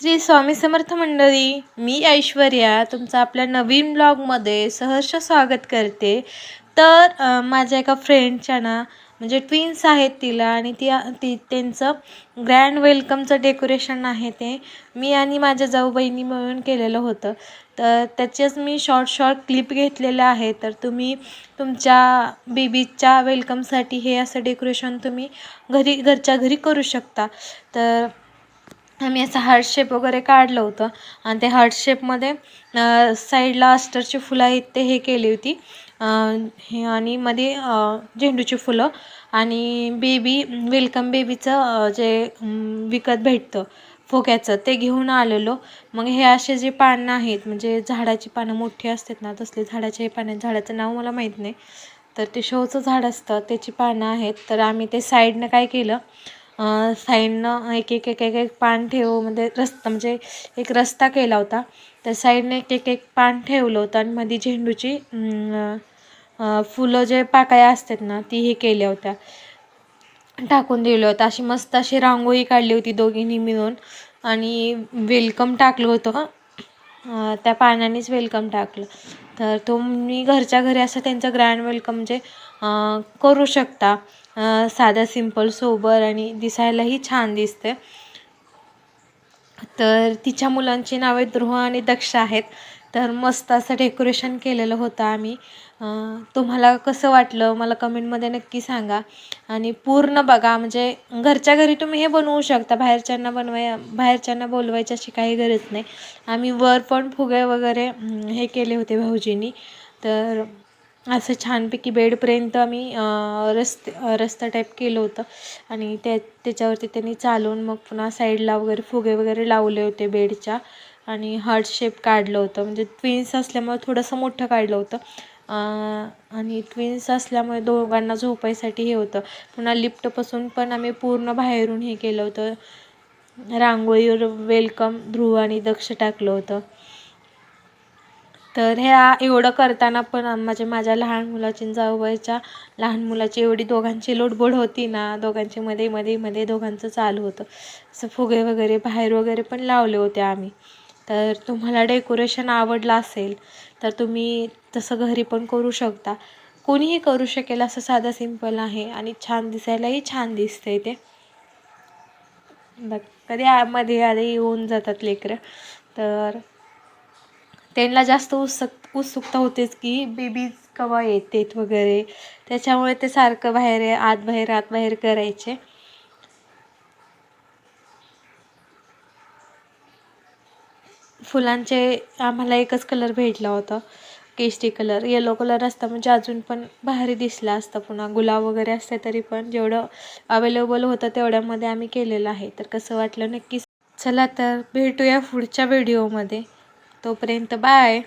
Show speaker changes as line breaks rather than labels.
श्री स्वामी समर्थ मंडळी मी ऐश्वर्या तुमचं आपल्या नवीन ब्लॉगमध्ये सहर्ष स्वागत करते. तर माझ्या एका फ्रेंडच्या ना म्हणजे ट्विन्स आहेत तिला आणि ती ती त्यांचं ग्रँड वेलकमचं डेकोरेशन आहे ते. मी आणि माझ्या जाऊ बहिणी मिळून केलेलं होतं. तर त्याचेच मी शॉर्ट शॉर्ट क्लिप घेतलेल्या आहे. तर तुम्ही तुमच्या बेबीच्या वेलकमसाठी हे असं डेकोरेशन तुम्ही घरी घरच्या घरी करू शकता. तर आम्ही असं हार्ट शेप वगैरे काढलं होतं. आणि ते हार्ट शेपमध्ये साईडला अस्टरची फुलं आहेत ते हे केली होती. हे आणि मध्ये झेंडूची फुलं. आणि बेबी वेलकम बेबीचं जे विकत भेटतं फोक्याचं ते घेऊन आलेलो. मग हे असे जे पानं आहेत म्हणजे झाडाची पानं मोठी असतात ना तसले झाडाचे हे पानं झाडाचं नाव मला माहीत नाही. तर ते शोचं झाड असतं त्याची पानं आहेत. तर आम्ही ते साईडनं काय केलं साईडनं एक एक एक एक एक पान ठेव म्हणजे रस्ता म्हणजे एक रस्ता केला होता. त्या साईडने एक एक एक पान ठेवलं होतं आणि मध्ये झेंडूची फुलं जे पाकळ्या असतात ना ती हे केल्या होत्या. टाकून दिलं होतं. अशी मस्त अशी रांगोळी काढली होती दोघींनी मिळून. आणि वेलकम टाकलं होतं. त्या पानानेच वेलकम टाकलं. तर तुम्ही घरच्या घरी असं त्यांचं ग्रँड वेलकम म्हणजे, जे करू शकता. साधा सिंपल सोबर आणि दिसायलाही छान दिसते तर तिच्या मुलांची नावे ध्रुव आणि दक्ष आहेत. तर मस्त असं डेकोरेशन केलेलं होतं आम्ही. तुम्हाला कसं वाटलं? मला कमेंटमध्ये नक्की सांगा. आणि पूर्ण बघा म्हणजे घरच्या घरी तुम्ही हे बनवू शकता. बाहेरच्यांना बनवाय बाहेरच्यांना बोलवायची अशी काही गरज नाही. आम्ही वर पण फुगे वगैरे हे केले होते भाऊजींनी. तर असं छानपैकी बेडपर्यंत आम्ही रस्ते रस्ता टाईप केलं होतं. आणि त्या त्याच्यावरती त्यांनी चालून मग पुन्हा साईडला वगैरे फुगे वगैरे लावले होते बेडच्या. आणि हार्ट शेप काढलं होतं. म्हणजे ट्विन्स असल्यामुळे थोडंसं मोठं काढलं होतं. आणि ट्विन्स असल्यामुळे दोघांना झोपायसाठी हे होतं. पुन्हा लिफ्टपासून पण आम्ही पूर्ण बाहेरून हे केलं होतं. रांगोळीवर वेलकम ध्रुव आणि दक्ष टाकलं होतं. तर ह्या एवढं करताना पण म्हणजे माझ्या लहान मुलाची जाऊबाईच्या लहान मुलाची एवढी दोघांची लोटबोड होती ना दोघांची मध्ये मध्ये मध्ये दोघांचं चालू होतं. असं फुगे वगैरे बाहेर वगैरे पण लावले होते आम्ही. तर तुम्हाला डेकोरेशन आवडलं असेल तर तुम्ही तसं घरी पण करू शकता. कोणीही करू शकेल असं साधं सिंपल आहे आणि छान दिसायलाही छान दिसतंय ते. बघ कधी मध्ये आधी येऊन जातात लेकरं. तर त्यांना जास्त उत्सुक उत्सुकता होतेच की बेबीज केव्हा येतेत वगैरे. त्याच्यामुळे ते सारखं बाहेर आत बाहेर आत बाहेर करायचे. फुलांचे आम्हाला एकच कलर भेटला होता केशरी कलर येलो कलर असता म्हणजे अजून पण भारी दिसला असता. पुन्हा गुलाब वगैरे असते तरी पण जेवढं अवेलेबल होतं तेवढ्यामध्ये आम्ही केलेलं आहे. तर कसं वाटलं नक्की चला तर भेटूया पुढच्या व्हिडिओमध्ये तोपर्यंत बाय.